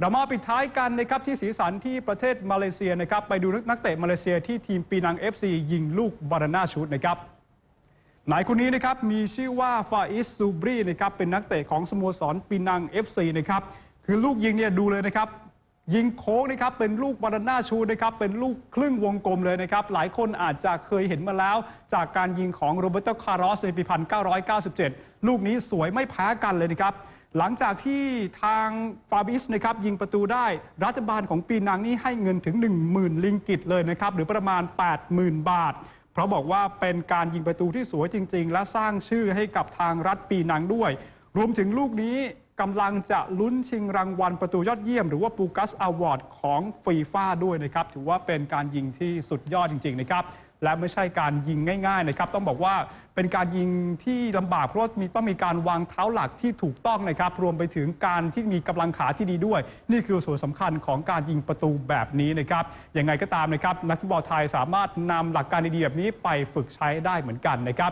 เรามาปิดท้ายกันนะครับที่สีสันที่ประเทศมาเลเซียนะครับไปดูนักเตะมาเลเซียที่ทีมปีนัง FC ยิงลูกบารานาชูดนะครับนายคนนี้นะครับมีชื่อว่าฟาอิสซูบรีนะครับเป็นนักเตะของสโมสรปีนัง FC นะครับคือลูกยิงเนี่ยดูเลยนะครับยิงโค้งนะครับเป็นลูกบารานาชูดนะครับเป็นลูกครึ่งวงกลมเลยนะครับหลายคนอาจจะเคยเห็นมาแล้ว จากการยิงของโรเบโตคาร์ลอสในปี 1997 ลูกนี้สวยไม่แพ้กันเลยนะครับ หลังจากที่ทางฟาบิสนะครับยิงประตูได้รัฐบาลของปีนังนี่ให้เงินถึง 10,000 ลิงกิตเลยนะครับหรือประมาณ 80,000 บาท เพราะบอกว่าเป็นการยิงประตูที่สวยจริง ๆ และสร้างชื่อให้กับทางรัฐปีนังด้วย รวมถึงลูกนี้ กำลังจะลุ้นชิงรางวัลประตูยอดเยี่ยม หรือว่าปูกัสอวอร์ดของฟีฟ่าด้วยนะครับ ถือว่าเป็นการยิงที่สุดยอดจริง ๆ นะครับ และไม่ใช่การยิงง่ายๆนะครับ ต้องบอกว่าเป็นการยิงที่ลำบากเพราะมีต้องมีการวางเท้าหลักที่ถูกต้องนะครับ รวมไปถึงการที่มีกำลังขาที่ดีด้วย นี่คือส่วนสำคัญของการยิงประตูแบบนี้นะครับยังไงก็ตามนะครับนักฟุตบอลไทยสามารถนำหลักการดีๆแบบนี้ไปฝึกใช้ได้เหมือนกันนะครับ